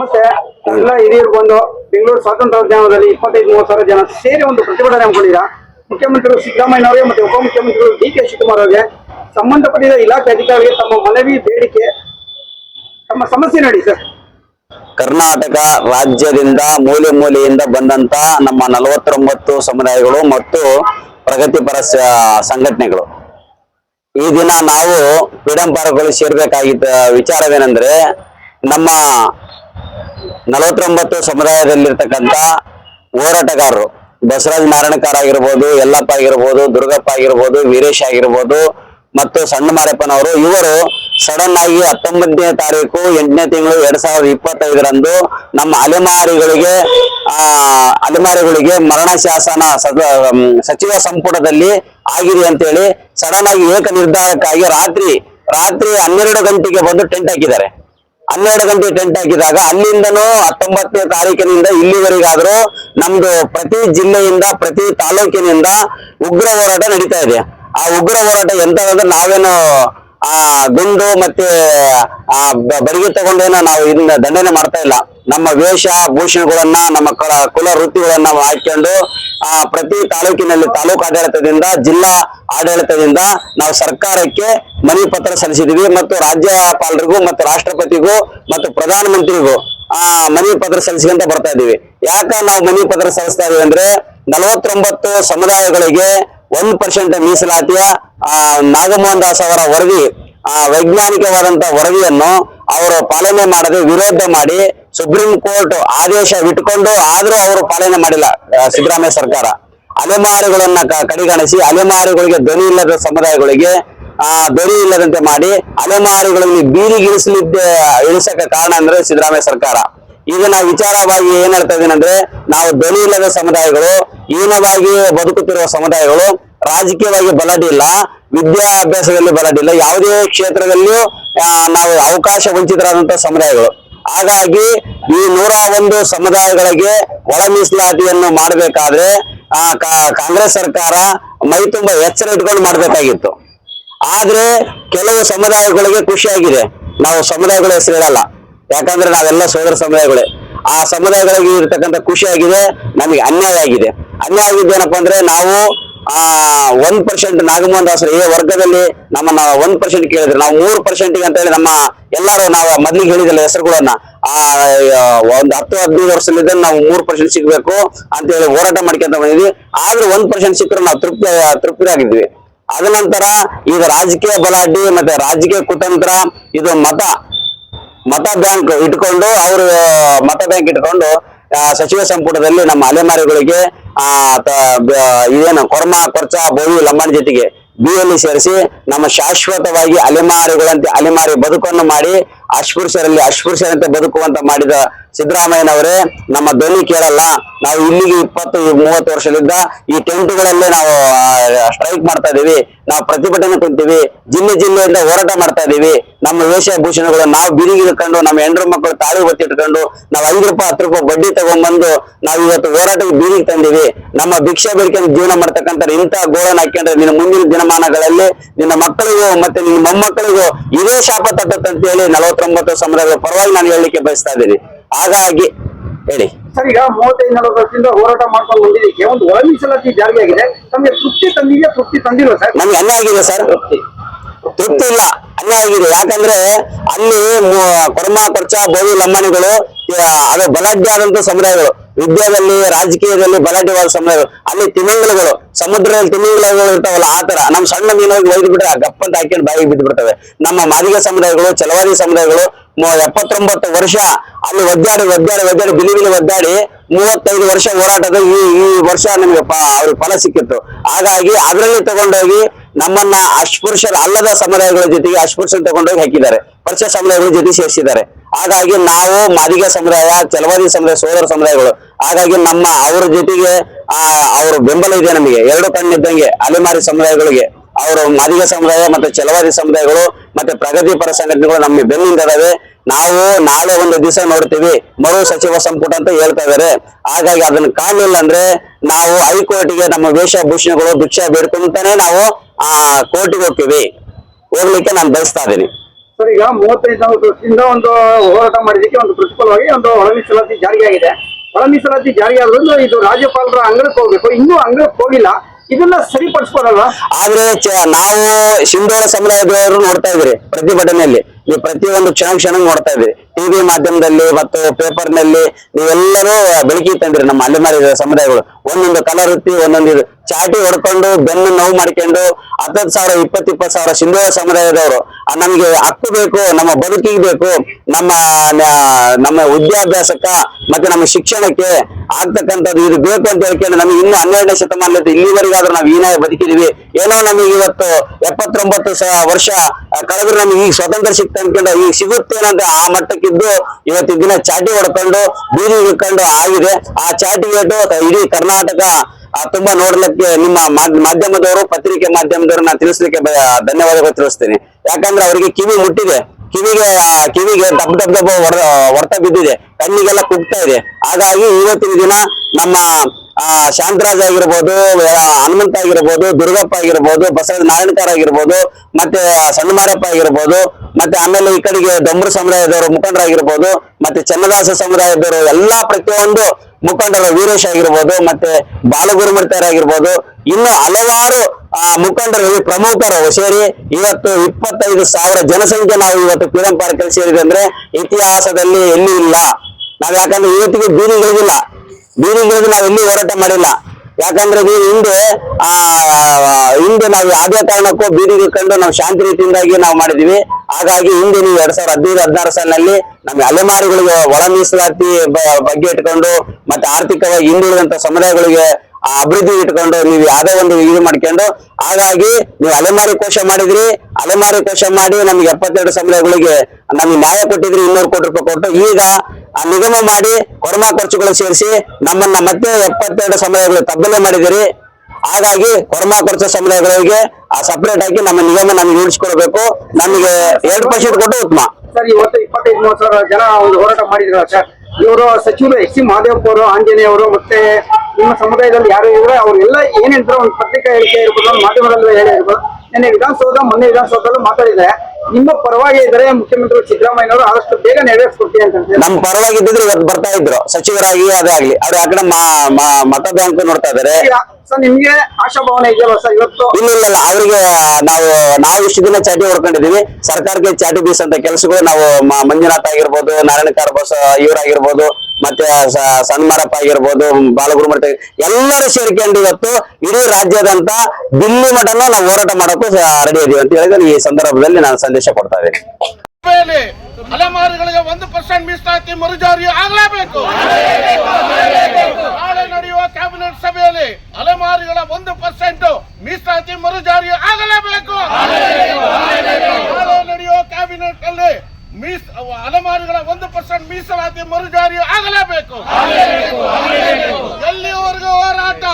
ಸಮಸ್ಯೆ ಎಲ್ಲ ಹಿರಿಯರು ಬಂದು ಬೆಂಗಳೂರು ಸ್ವಾತಂತ್ರ್ಯ ಉದ್ಯಾನದಲ್ಲಿ ಇಪ್ಪತ್ತೈದು, ಮೂವತ್ತು ಸಾವಿರ ಜನ ಸೇರಿ ಒಂದು ಪ್ರತಿಭಟನೆ ಹಮ್ಮಿಕೊಂಡಿದ್ದ ಮುಖ್ಯಮಂತ್ರಿಗಳು ಸಿದ್ದರಾಮಯ್ಯನವರಿಗೆ ಮತ್ತು ಉಪಮುಖ್ಯಮಂತ್ರಿಗಳು ಡಿ ಕೆ ಶಿವಕುಮಾರ್ ಅವರಿಗೆ ಸಂಬಂಧಪಟ್ಟಿದ ಇಲಾಖೆ ಅಧಿಕಾರಿಗಳಿಗೆ ತಮ್ಮ ಮನವಿ ಬೇಡಿಕೆ, ತಮ್ಮ ಸಮಸ್ಯೆ ನೋಡಿ ಸರ್. ಕರ್ನಾಟಕ ರಾಜ್ಯದಿಂದ ಮೂಲೆ ಮೂಲೆಯಿಂದ ಬಂದಂತ ನಮ್ಮ ನಲವತ್ತೊಂಬತ್ತು ಸಮುದಾಯಗಳು ಮತ್ತು ಪ್ರಗತಿಪರ ಸಂಘಟನೆಗಳು. ಈ ದಿನ ನಾವು ಫ್ರೀಡಂ ಪಾರ್ಕ್ಗಳು ಸೇರ್ಬೇಕಾಗಿದ್ದ ವಿಚಾರವೇನೆಂದ್ರೆ ನಮ್ಮ ನಲವತ್ತೊಂಬತ್ತು ಸಮುದಾಯದಲ್ಲಿರ್ತಕ್ಕಂಥ ಹೋರಾಟಗಾರರು. ಬಸವರಾಜ ನಾರಾಯಣಕಾರ ಆಗಿರ್ಬೋದು, ಯಲ್ಲಪ್ಪ ಆಗಿರ್ಬೋದು, ದುರ್ಗಪ್ಪ ಆಗಿರ್ಬೋದು, ವೀರೇಶ್ ಆಗಿರ್ಬೋದು, ಮತ್ತು ಸಣ್ಣ ಮಾರಪ್ಪನವರು, ಇವರು ಸಡನ್ ಆಗಿ ಹತ್ತೊಂಬತ್ತನೇ ತಾರೀಕು, ಎಂಟನೇ ತಿಂಗಳು ಎರಡ್ ಸಾವಿರದ ಇಪ್ಪತ್ತೈದರಂದು ನಮ್ಮ ಅಲೆಮಾರಿಗಳಿಗೆ, ಆ, ಅಲೆಮಾರಿಗಳಿಗೆ ಮರಣ ಶಾಸನ ಸಚಿವ ಸಂಪುಟದಲ್ಲಿ ಆಗಿದೆ ಅಂತೇಳಿ ಸಡನ್ ಆಗಿ ಏಕ ನಿರ್ಧಾರಕ್ಕಾಗಿ ರಾತ್ರಿ ರಾತ್ರಿ ಹನ್ನೆರಡು ಗಂಟೆಗೆ ಬಂದು ಟೆಂಟ್ ಹಾಕಿದ್ದಾರೆ. ಹನ್ನೆರಡು ಗಂಟೆ ಟೆಂಟ್ ಹಾಕಿದಾಗ ಅಲ್ಲಿಂದನೂ ಹತ್ತೊಂಬತ್ತನೇ ತಾರೀಕಿನಿಂದ ಇಲ್ಲಿವರೆಗಾದ್ರೂ ನಮ್ದು ಪ್ರತಿ ಜಿಲ್ಲೆಯಿಂದ, ಪ್ರತಿ ತಾಲೂಕಿನಿಂದ ಉಗ್ರ ಹೋರಾಟ ನಡೀತಾ ಇದೆ. ಆ ಉಗ್ರ ಹೋರಾಟ ಎಂತದಂದ್ರೆ ನಾವೇನು, ಆ ಗುಂಡು ಮತ್ತೆ, ಆ ಬಡಿಗೆ ತಗೊಂಡೇನೋ ನಾವು ಇದನ್ನ ದಂಡನೆ ಮಾಡ್ತಾ ಇಲ್ಲ. ನಮ್ಮ ವೇಷ, ಭೂಷಣಗಳನ್ನ, ನಮ್ಮ ಕುಲ ವೃತ್ತಿಗಳನ್ನ ಹಾಕೊಂಡು ಆ, ಪ್ರತಿ ತಾಲೂಕಿನಲ್ಲಿ ತಾಲೂಕು ಆಡಳಿತದಿಂದ, ಜಿಲ್ಲಾ ಆಡಳಿತದಿಂದ ನಾವು ಸರ್ಕಾರಕ್ಕೆ ಮನವಿ ಪತ್ರ ಸಲ್ಲಿಸಿದ್ವಿ ಮತ್ತು ರಾಜ್ಯಪಾಲರಿಗೂ ಮತ್ತು ರಾಷ್ಟ್ರಪತಿಗೂ ಮತ್ತು ಪ್ರಧಾನಮಂತ್ರಿಗೂ, ಆ, ಮನವಿ ಪತ್ರ ಸಲ್ಲಿಸಿಕೊಂತ ಬರ್ತಾ ಇದೀವಿ ಯಾಕ ನಾವು ಮನವಿ ಪತ್ರ ಸಲ್ಲಿಸ್ತಾ ಇದೀವಿ ಅಂದ್ರೆ, ನಲವತ್ತೊಂಬತ್ತು ಸಮುದಾಯಗಳಿಗೆ ಒಂದ್ ಪರ್ಸೆಂಟ್ ಮೀಸಲಾತಿಯ, ಆ, ನಾಗಮೋಹನ್ ದಾಸ್ ಅವರ ವರದಿ, ಆ, ವೈಜ್ಞಾನಿಕವಾದಂತ ವರದಿಯನ್ನು ಅವರು ಪಾಲನೆ ಮಾಡದೆ ವಿರೋಧ ಮಾಡಿ ಸುಪ್ರೀಂ ಕೋರ್ಟ್ ಆದೇಶ ಇಟ್ಕೊಂಡು ಆದ್ರೂ ಅವರು ಪಾಲನೆ ಮಾಡಿಲ್ಲ ಸಿದ್ದರಾಮಯ್ಯ ಸರ್ಕಾರ. ಅಲೆಮಾರಿಗಳನ್ನ ಕಡೆಗಣಿಸಿ ಅಲೆಮಾರಿಗಳಿಗೆ ಧ್ವನಿ ಇಲ್ಲದ ಸಮುದಾಯಗಳಿಗೆ, ಆ, ಧ್ವನಿ ಇಲ್ಲದಂತೆ ಮಾಡಿ ಅಲೆಮಾರಿಗಳಲ್ಲಿ ಬೀದಿಗಿಳಿಸಲಿದ್ದೆ ಇಳಿಸಕ್ಕೆ ಕಾರಣ ಅಂದ್ರೆ ಸಿದ್ದರಾಮಯ್ಯ ಸರ್ಕಾರ. ಈಗ ನಾವು ವಿಚಾರವಾಗಿ ಏನ್ ಹೇಳ್ತಾ ಇದೀನಿ ಅಂದ್ರೆ, ನಾವು ಧ್ವನಿ ಇಲ್ಲದ ಸಮುದಾಯಗಳು, ಹೀನವಾಗಿ ಬದುಕುತ್ತಿರುವ ಸಮುದಾಯಗಳು, ರಾಜಕೀಯವಾಗಿ ಬಲಡಿಲ್ಲ ವಿದ್ಯಾಭ್ಯಾಸದಲ್ಲಿ ಬಲಡಿಲ್ಲ ಯಾವುದೇ ಕ್ಷೇತ್ರದಲ್ಲಿಯೂ ನಾವು ಅವಕಾಶ ವಂಚಿತರಾದಂತಹ ಸಮುದಾಯಗಳು. ಹಾಗಾಗಿ ಈ ನೂರ ಒಂದು ಸಮುದಾಯಗಳಿಗೆ ಒಳ ಮೀಸಲಾತಿಯನ್ನು ಮಾಡಬೇಕಾದ್ರೆ ಆ ಕಾಂಗ್ರೆಸ್ ಸರ್ಕಾರ ಮೈ ತುಂಬಾ ಎಚ್ಚರ ಇಟ್ಕೊಂಡು ಮಾಡ್ಬೇಕಾಗಿತ್ತು. ಆದ್ರೆ ಕೆಲವು ಸಮುದಾಯಗಳಿಗೆ ಖುಷಿಯಾಗಿದೆ. ನಾವು ಸಮುದಾಯಗಳ ಹೆಸರು ಹೇಳಲ್ಲ. ಯಾಕಂದ್ರೆ ನಾವೆಲ್ಲ ಸೋದರ ಸಮುದಾಯಗಳೇ. ಆ ಸಮುದಾಯಗಳಿಗೆ ಇರ್ತಕ್ಕಂಥ ಖುಷಿಯಾಗಿದೆ, ನಮಗೆ ಅನ್ಯಾಯ ಆಗಿದೆ. ಅನ್ಯಾಯ ಆಗಿದ್ದು ಏನಪ್ಪಾ ಅಂದ್ರೆ ನಾವು ಆ ಒಂದ್ ಪರ್ಸೆಂಟ್ ನಾಗಮೋಹನ್ ದಾಸರು ಈ ವರ್ಗದಲ್ಲಿ ನಮ್ಮನ್ನ ಒಂದ್ ಪರ್ಸೆಂಟ್ ಕೇಳಿದ್ರೆ. ನಾವು ಮೂರು ಪರ್ಸೆಂಟ್ ಅಂತ ಹೇಳಿ ನಮ್ಮ ಎಲ್ಲರೂ ನಾವು ಮೊದ್ಲಿಗೆ ಹೇಳಿದಲ್ಲ ಹೆಸರುಗಳನ್ನ ಆ ಒಂದ್ ಹತ್ತು, ಹದಿನೈದು ವರ್ಷದಿಂದ ನಾವು ಮೂರು ಪರ್ಸೆಂಟ್ ಸಿಗ್ಬೇಕು ಅಂತ ಹೇಳಿ ಹೋರಾಟ ಮಾಡ್ಕೊಂತ ಬಂದಿದ್ವಿ. ಆದ್ರೆ ಒಂದ್ ಪರ್ಸೆಂಟ್ ಸಿಕ್ಕರು ನಾವು ತೃಪ್ತಿ ತೃಪ್ತಿಯಾಗಿದ್ವಿ ಅದ ನಂತರ ಈಗ ರಾಜಕೀಯ ಬಲಾಢ್ಯ ಮತ್ತೆ ರಾಜಕೀಯ ಕುತಂತ್ರ ಇದು ಮತ ಮತ ಬ್ಯಾಂಕ್ ಇಟ್ಕೊಂಡು ಅವರು ಮತ ಬ್ಯಾಂಕ್ ಇಟ್ಕೊಂಡು ಸಚಿವ ಸಂಪುಟದಲ್ಲಿ ನಮ್ಮ ಅಲೆಮಾರಿಗಳಿಗೆ, ಆ ಏನು ಕೊರ್ಮ, ಕೊರ್ಚ, ಬೋವಿ, ಲಂಬಾಣಿ ಜೊತೆಗೆ ಬಿಯಲ್ಲಿ ಸೇರಿಸಿ ನಮ್ಮ ಶಾಶ್ವತವಾಗಿ ಅಲೆಮಾರಿಗಳಂತೆ ಅಲೆಮಾರಿ ಬದುಕನ್ನು ಮಾಡಿ ಅಸ್ಪೃಶ್ಯರಲ್ಲಿ ಅಸ್ಪೃಶ್ಯರಂತೆ ಬದುಕುವಂತ ಮಾಡಿದ ಸಿದ್ದರಾಮಯ್ಯನವರೇ, ನಮ್ಮ ಧ್ವನಿ ಕೇಳಲ್ಲ. ನಾವು ಇಲ್ಲಿಗೆ ಇಪ್ಪತ್ತು ಮೂವತ್ತು ವರ್ಷದಿಂದ ಈ ಟೆಂಟ್ಗಳಲ್ಲೇ ನಾವು ಸ್ಟ್ರೈಕ್ ಮಾಡ್ತಾ ಇದೀವಿ. ನಾವು ಪ್ರತಿಭಟನೆ ಕುಂತೀವಿ ಜಿಲ್ಲೆ ಜಿಲ್ಲೆಯಿಂದ ಹೋರಾಟ ಮಾಡ್ತಾ ಇದೀವಿ. ನಮ್ಮ ವೇಷಭೂಷಣಗಳು ನಾವು ಬಿರಿಗಿ ಇಟ್ಕೊಂಡು ನಮ್ಮ ಹೆಂಡ್ರ ಮಕ್ಕಳು ತಾಳಿ ಒತ್ತಿ ಇಟ್ಕೊಂಡು, ನಾವು ಐದು ರೂಪಾಯಿ, ಹತ್ತು ರೂಪಾಯಿ ಬಡ್ಡಿ ತಗೊಂಡ್ಬಂದು ನಾವು ಇವತ್ತು ಹೋರಾಟಕ್ಕೆ ಬೀದಿಗೆ ತಂದಿವಿ. ನಮ್ಮ ಭಿಕ್ಷೆ ಬೇಡಿಕೆ ಜೀವನ ಮಾಡ್ತಕ್ಕಂಥ ಇಂಥ ಗೋಳನ್ನ ಹಾಕೊಂಡ್ರೆ ನಿನ್ನ ಮುಂದಿನ ದಿನಮಾನಗಳಲ್ಲಿ ನಿನ್ನ ಮಕ್ಕಳಿಗೂ ಮತ್ತೆ ನಿನ್ನ ಮೊಮ್ಮಕ್ಕಳಿಗೂ ಇದೇ ಶಾಪ ತಟ್ಟತ್ತಂತ ಹೇಳಿ ಹೇಳಿ ನಲವತ್ತೊಂಬತ್ತು ಸಮುದಾಯದ ಪರವಾಗಿ ನಾನು ಹೇಳಲಿಕ್ಕೆ ಬಯಸ್ತಾ ಇದ್ದೀನಿ. ಹಾಗಾಗಿ ಹೇಳಿ. ಸರ್ ಈಗ ಮೂವತ್ತೈದು ನಲವತ್ತು ವರ್ಷದಿಂದ ಹೋರಾಟ ಮಾಡ್ಕೊಂಡು ಬಂದಿದ್ದಕ್ಕೆ ಒಂದು ಒಳ ಮೀಸಲಾತಿ ಜಾರಿಗೆ ಆಗಿದೆ. ನಮಗೆ ತೃಪ್ತಿ ತಂದಿದೆಯಾ? ತೃಪ್ತಿ ತಂದಿಲ್ಲ ಸರ್? ನಮ್ಗೆ ಅನ್ಯಾಯ ಆಗಿದೆ ಸರ್. ತೃಪ್ತಿ. ಇಲ್ಲ ಅನ್ಯಾಯ ಆಗಿದೆ. ಯಾಕಂದ್ರೆ ಅಲ್ಲಿ ಕೊರ್ಮ ಕೊರ್ಚ ಬೋವಿ ಲಂಬಾಣಿಗಳು ಅದು ಬಲಾಢ್ಯ ಆದಂತ ಸಮುದಾಯಗಳು. ವಿದ್ಯಾದಲ್ಲಿ, ರಾಜಕೀಯದಲ್ಲಿ ಬಲಾಢ್ಯವಾದ ಸಮಯಗಳು, ಅಲ್ಲಿ ತಿಮಿಂಗಲಗಳು, ಸಮುದ್ರದಲ್ಲಿ ತಿಮಿಂಗಲಗಳು ಇರ್ತಾವಲ್ಲ, ಆ ತರ ನಮ್ ಸಣ್ಣ ಮೀನೋಗಿ ಒಯ್ದು ಬಿಟ್ರೆ ಗಪ್ಪ ಅಂತ ಹಾಕೊಂಡು ಬಾಯಿಗೆ ಬಿದ್ದು ಬಿಡ್ತವೆ ನಮ್ಮ ಮಾದಿಗ ಸಮುದಾಯಗಳು, ಚಲವಾದಿ ಸಮುದಾಯಗಳು ಎಪ್ಪತ್ತೊಂಬತ್ತು ವರ್ಷ ಅಲ್ಲಿ ಒದ್ದಾಡಿ ಒದ್ದಾಡಿ ಒದ್ದಾಡಿ, ಬಿಲಿ ಬಿಲಿ ಒದ್ದಾಡಿ ಮೂವತ್ತೈದು ವರ್ಷ ಹೋರಾಟದ ಈ ಈ ವರ್ಷ ನಮ್ಗೆ ಅವ್ರಿಗೆ ಫಲ ಸಿಕ್ಕಿತ್ತು. ಹಾಗಾಗಿ ಅದರಲ್ಲಿ ತಗೊಂಡೋಗಿ ನಮ್ಮನ್ನ ಅಸ್ಪೃಶ್ಯರ ಅಲ್ಲದ ಸಮುದಾಯಗಳ ಜೊತೆಗೆ ಅಸ್ಪೃಶ್ಯನ್ ತಗೊಂಡೋಗಿ ಹಾಕಿದ್ದಾರೆ. ಪರಿಚಯ ಸಮುದಾಯಗಳ ಜೊತೆ ಸೇರಿಸಿದ್ದಾರೆ. ಹಾಗಾಗಿ ನಾವು ಮಾದಿಗ ಸಮುದಾಯ ಚಲವಾದಿ ಸಮುದಾಯ, ಸೋದರ ಸಮುದಾಯಗಳು, ಹಾಗಾಗಿ ನಮ್ಮ ಅವ್ರ ಜೊತೆಗೆ, ಆ, ಅವ್ರ ಬೆಂಬಲ ಇದೆ ನಮಗೆ. ಎರಡು ಕಣ್ಣಿದ್ದಂಗೆ ಅಲೆಮಾರಿ ಸಮುದಾಯಗಳಿಗೆ, ಅವರು ಮಾದಿಗ ಸಮುದಾಯ ಮತ್ತೆ ಚಲವಾದಿ ಸಮುದಾಯಗಳು ಮತ್ತೆ ಪ್ರಗತಿಪರ ಸಂಘಟನೆಗಳು ನಮ್ಮ ಬೆನ್ನಿಂದಿದಾವೆ ನಾವು ನಾಳೆ ಒಂದು ದಿವಸ ನೋಡ್ತೀವಿ. ಮರು ಸಚಿವ ಸಂಪುಟ ಅಂತ ಹೇಳ್ತಾ ಇದಾರೆ. ಹಾಗಾಗಿ ಅದನ್ನ ಕಾಣಲಿಲ್ಲ ಅಂದ್ರೆ ನಾವು ಹೈಕೋರ್ಟ್ಗೆ ನಮ್ಮ ವೇಷಭೂಷಣಗಳು, ಭಿಕ್ಷೆ ಬೇಡ್ಕೊಂತಾನೆ ನಾವು ಆ ಕೋರ್ಟಿಗೆ ಹೋಗ್ತೀವಿ. ಹೋಗ್ಲಿಕ್ಕೆ ನಾನು ಬಯಸ್ತಾ ಇದ್ದೀನಿ. ಸರ್ ಈಗ ಮೂವತ್ತೈದು ವರ್ಷದಿಂದ ಒಂದು ಹೋರಾಟ ಮಾಡಿದಕ್ಕೆ ಒಂದು ಪ್ರತಿಫಲವಾಗಿ ಒಂದು ಒಳ ಮೀಸಲಾತಿ ಜಾರಿಗೆ ಆಗಿದೆ ಒಳ ಮೀಸಲಾತಿ ಜಾರಿಗೆ ಆದ್ರೂ ಇದು ರಾಜ್ಯಪಾಲರ ಅಂಗಡಕ್ಕೆ ಹೋಗ್ಬೇಕು. ಇನ್ನೂ ಅಂಗಡಕ್ಕೆ ಹೋಗಿಲ್ಲ. ಇದನ್ನ ಸರಿಪಡಿಸ್ಕೊಳಲ್ಲ ಆದ್ರೆ ನಾವು ಸಿಂಧೋಳ ಸಮುದಾಯದವರು ನೋಡ್ತಾ ಇದ್ರಿ ಪ್ರತಿಭಟನೆಯಲ್ಲಿ. ನೀವು ಪ್ರತಿಯೊಂದು ಕ್ಷಣ ಕ್ಷಣ ನೋಡ್ತಾ ಇದ್ರಿ ಟಿವಿ ಮಾಧ್ಯಮದಲ್ಲಿ ಮತ್ತು ಪೇಪರ್ನಲ್ಲಿ ನೀವೆಲ್ಲರೂ ಬೆಳಕಿ ತಂದ್ರಿ ನಮ್ಮ ಅಲೆಮಾರಿ ಸಮುದಾಯಗಳು. ಒಂದೊಂದು ಕಲರ್ ಎತ್ತಿ ಒಂದೊಂದು ಇದು. ಚಾಟಿ ಹೊಡ್ಕೊಂಡು ಬೆನ್ನು ನೋವು ಮಾಡ್ಕೊಂಡು ಹತ್ತತ್ತು ಸಾವಿರ ಇಪ್ಪತ್ತು ಇಪ್ಪತ್ತು ಸಾವಿರ ಸಿಂಧುವ ಸಮುದಾಯದವರು ನಮ್ಗೆ ಹಕ್ಕು ಬೇಕು, ನಮ್ಮ ಬದುಕಿಗೆ ಬೇಕು, ನಮ್ಮ ನಮ್ಮ ವಿದ್ಯಾಭ್ಯಾಸಕ್ಕ ಮತ್ತೆ ನಮ್ಮ ಶಿಕ್ಷಣಕ್ಕೆ ಆಗ್ತಕ್ಕಂಥದ್ದು ಇದು ಬೇಕು ಅಂತ ಹೇಳ್ಕೊಂಡು ನಮಗೆ ಇನ್ನು ಹನ್ನೆರಡನೇ ಶತಮಾನದಲ್ಲಿ ಇಲ್ಲಿವರೆಗಾದ್ರೂ ನಾವು ಹೀನಾಗಿ ಬದುಕಿದೀವಿ ಏನೋ ನಮಗೆ ಇವತ್ತು ಎಪ್ಪತ್ತೊಂಬತ್ತು ವರ್ಷ ಕಳೆದ್ರೆ ನಮ್ಗೆ ಈಗ ಸ್ವತಂತ್ರ ಸಿಕ್ತ ಅನ್ಕೊಂಡು ಈಗ ಸಿಗುತ್ತೆ ಅನ್ನೋದು ಆ ಮಟ್ಟಕ್ಕಿದ್ದು ಇವತ್ತಿನ ದಿನ ಚಾಟಿ ಹೊಡ್ಕೊಂಡು, ಬೀದಿ ಇಟ್ಕೊಂಡು ಆಗಿದೆ. ಆ ಚಾಟಿ ಚಾಟಿಗೇಟು ಇಡೀ ಕರ್ನಾಟಕ ತುಂಬಾ ನೋಡ್ಲಿಕ್ಕೆ ನಿಮ್ಮ ಮಾಧ್ಯ- ಮಾಧ್ಯಮದವರು, ಪತ್ರಿಕೆ ಮಾಧ್ಯಮದವರು ನಾನು ತಿಳಿಸ್ಲಿಕ್ಕೆ ಧನ್ಯವಾದಗಳು ತಿಳಿಸ್ತೀನಿ. ಯಾಕಂದ್ರೆ ಅವರಿಗೆ ಕಿವಿ ಮುಟ್ಟಿದೆ. ಕಿವಿಗೆ ಕಿವಿಗೆ ದಬ್ ದಬ್ ದಬ್ಬ ಹೊರತ ಬಿದ್ದಿದೆ. ಕಣ್ಣಿಗೆಲ್ಲ ಕುಗ್ತಾ ಇದೆ. ಹಾಗಾಗಿ ಇವತ್ತಿನ ದಿನ ನಮ್ಮ ಆ, ಶಾಂತರಾಜ್ ಆಗಿರ್ಬೋದು ಹನುಮಂತ ಆಗಿರ್ಬೋದು ದುರ್ಗಪ್ಪ ಆಗಿರ್ಬೋದು ಬಸವರಾಜ ನಾರಾಯಣಕಾರ ಆಗಿರ್ಬೋದು ಮತ್ತೆ ಸಣ್ಣ ಮಾರಪ್ಪ ಆಗಿರ್ಬೋದು ಮತ್ತೆ ಆಮೇಲೆ ಈ ಕಡೆಗೆ ದೊಂಬ್ರ ಸಮುದಾಯದವರು ಮುಖಂಡರಾಗಿರ್ಬೋದು ಮತ್ತೆ ಚನ್ನದಾಸ ಸಮುದಾಯದವರು ಎಲ್ಲಾ ಪ್ರತಿಯೊಂದು ಮುಖಂಡರು ವೀರೇಶ್ ಆಗಿರ್ಬೋದು ಮತ್ತೆ ಬಾಲಗುರುಮೂರ್ತಿಯರಾಗಿರ್ಬೋದು ಇನ್ನು ಹಲವಾರು ಆ ಮುಖಂಡರು ಪ್ರಮುಖರು ಸೇರಿ ಇವತ್ತು ಇಪ್ಪತ್ತೈದು ಸಾವಿರ ಜನಸಂಖ್ಯೆ ನಾವು ಇವತ್ತು ಅಲ್ಲಿ ಸೇರಿದೆ ಅಂದ್ರೆ ಇತಿಹಾಸದಲ್ಲಿ ಎಲ್ಲಿ ಇಲ್ಲ. ನಾವ್ ಯಾಕಂದ್ರೆ ಇವತ್ತಿಗೆ ಬೀದಿಗಳಿಗಿಲ್ಲ ಬೀದಿಗಿಳಿದು ನಾವು ಎಲ್ಲಿ ಹೋರಾಟ ಮಾಡಿಲ್ಲ. ಯಾಕಂದ್ರೆ ನೀವು ಹಿಂದೆ, ಆ, ಹಿಂದೆ ನಾವು ಯಾವುದೇ ಕಾರಣಕ್ಕೂ ಬೀದಿಗೆ ಕಂಡು ನಾವು ಶಾಂತಿ ರೀತಿಯಿಂದಾಗಿ ನಾವು ಮಾಡಿದೀವಿ ಹಾಗಾಗಿ ಹಿಂದೆ ನೀವು ಎರಡ್ ಸಾವಿರದ ಹದಿನೈದು, ಹದಿನಾರು ಸಾಲಿನಲ್ಲಿ ನಮ್ಮ ಅಲೆಮಾರಿಗಳಿಗೆ ಒಳ ಮೀಸಲಾತಿ ಬಗ್ಗೆ ಇಟ್ಕೊಂಡು ಮತ್ತೆ ಆರ್ಥಿಕವಾಗಿ ಹಿಂದುಳಿದಂತ ಸಮುದಾಯಗಳಿಗೆ ಆ ಅಭಿವೃದ್ಧಿ ಇಟ್ಕೊಂಡು ನೀವು ಯಾವ್ದೇ ಒಂದು ಇದು ಮಾಡ್ಕೊಂಡು, ಹಾಗಾಗಿ ನೀವು ಅಲೆಮಾರಿ ಕೋಶ ಮಾಡಿದ್ರಿ, ಅಲೆಮಾರಿ ಕೋಶ ಮಾಡಿ ನಮ್ಗೆ ಎಪ್ಪತ್ತೆರಡು ಸಮುದಾಯಗಳಿಗೆ ನಮ್ಗೆ ನ್ಯಾಯ ಕೊಟ್ಟಿದ್ರಿ, ಇನ್ನೂರು ಕೋಟಿ ರೂಪಾಯಿ ಕೊಟ್ಟು, ಈಗ ಆ ನಿಗಮ ಮಾಡಿ ಕೊರಮಾ ಖರ್ಚುಗಳು ಸೇರಿಸಿ ನಮ್ಮನ್ನ ಮತ್ತೆ ಎಪ್ಪತ್ತೆರಡು ಸಮುದಾಯಗಳು ತಬ್ಬಲೆ ಮಾಡಿದಿರಿ. ಹಾಗಾಗಿ ಕೊರಮಾ ಖರ್ಚು ಸಮುದಾಯಗಳಿಗೆ ಆ ಸಪರೇಟ್ ಆಗಿ ನಮ್ಮ ನಿಗಮ ನಮ್ಗೆ ಉಳಿಸ್ಕೊಡ್ಬೇಕು ನಮಗೆ ಎರಡು ಪರ್ಸೆಂಟ್ ಕೊಟ್ಟು ಉತ್ತಮ. ಸರ್ ಇವತ್ತು ಇಪ್ಪತ್ತೈದು ಮೂವತ್ತು ಸಾವಿರ ಜನ ಒಂದು ಹೋರಾಟ ಮಾಡಿದ್ರ ಸರ್? ಇವರು ಸಚಿವರು ಎಚ್ ಸಿ ಮಹದೇವಪ್ಪ ಅವರು ಆಂಜನೇಯ ಅವರು ಮತ್ತೆ ನಿಮ್ಮ ಸಮುದಾಯದಲ್ಲಿ ಯಾರು ಇದ್ರೆ ಅವರೆಲ್ಲ ಏನ್ ಹೇಳ್ತಾರೆ ಒಂದು ಪತ್ರಿಕಾ ಹೇಳಿಕೆ ಇರ್ಬೋದು ಒಂದು ಮಾಧ್ಯಮದಲ್ಲಿ ಹೇಳಿ ಇರ್ಬೋದು. ನಿನ್ನೆ ವಿಧಾನಸೌಧ ಮೊನ್ನೆ ವಿಧಾನಸೌಧದಲ್ಲೂ ಮಾತಾಡಿದ್ದಾರೆ ನಿಮ್ಮ ಪರವಾಗಿ ಇದ್ರೆ ಮುಖ್ಯಮಂತ್ರಿ ಸಿದ್ದರಾಮಯ್ಯನವರು ಆದಷ್ಟು ಬೇಗ ನೆರವೇರಿಸ್ಕೊಡ್ತೀನಿ ಅಂತ ನಮ್ಮ ಪರವಾಗಿ ಇದ್ದಿದ್ರೆ ಇವತ್ತು ಬರ್ತಾ ಇದ್ರು. ಸಚಿವರಾಗಿ ಅದೇ ಆಗ್ಲಿ. ಅವ್ರು ಆ ಕಡೆ ಮತ ಬ್ಯಾಂಕ್ ನೋಡ್ತಾ ಇದಾರೆ. ಸರ್ ನಿಮ್ಗೆ ಆಶಾಭಾವನೆ ಇದೆಯಲ್ಲ ಸರ್ ಇವತ್ತು? ಇಲ್ಲ ಇಲ್ಲ ಇಲ್ಲ. ಅವರಿಗೆ ನಾವು ನಾವು ಇಷ್ಟು ದಿನ ಚಾಟಿ ಹೊಡ್ಕೊಂಡಿದೀವಿ ಸರ್ಕಾರಕ್ಕೆ ಚಾಟಿ ಬೀಸಂತ ಕೆಲಸಗಳು ನಾವು ಮ- ಮಂಜುನಾಥ್ ಆಗಿರ್ಬೋದು ನಾರಾಯಣ ಬಸ್ ಇವರಾಗಿರ್ಬೋದು ಮತ್ತೆ ಸ- ಸನ್ಮಾರಪ್ಪ ಆಗಿರ್ಬೋದು ಮಠ ಎಲ್ಲರೂ ಸೇರ್ಕೊಂಡು ಇವತ್ತು ಇಡೀ ರಾಜ್ಯದಂತ ದಿಲ್ಲಿ ಮಠನ ನಾವು ಹೋರಾಟ ಮಾಡೋಕ್ಕೂ ರೆಡಿ ಇದೀವಿ ಅಂತ ಹೇಳಿದ್ರೆ ಈ ಸಂದರ್ಭದಲ್ಲಿ ನಾನು ಸಂದೇಶ ಕೊಡ್ತಾ ಇದ್ದೀನಿ. ಅಲೆಮಾರಿಗಳಿಗೆ ಒಂದು ಪರ್ಸೆಂಟ್ ಮೀಸಲಾತಿ ಮರುಜಾರಿ ಆಗಲೇಬೇಕು. ಸಭೆಯಲ್ಲಿ ಅಲೆಮಾರಿಗಳ ಒಂದು ಪರ್ಸೆಂಟ್ ಮೀಸಲಾತಿ ಮರುಜಾರಿ ಆಗಲೇಬೇಕು. ನಡೆಯೋ ನಡೆಯುವ ಕ್ಯಾಬಿನೆಟ್ ಅಲ್ಲಿ ಮೀಸ್ ಅಲೆಮಾರಿಗಳ ಒಂದು ಪರ್ಸೆಂಟ್ ಮೀಸಲಾತಿ ಮರುಜಾರಿ ಆಗಲೇಬೇಕು. ಎಲ್ಲಿವರೆಗೂ ಹೋರಾಟ.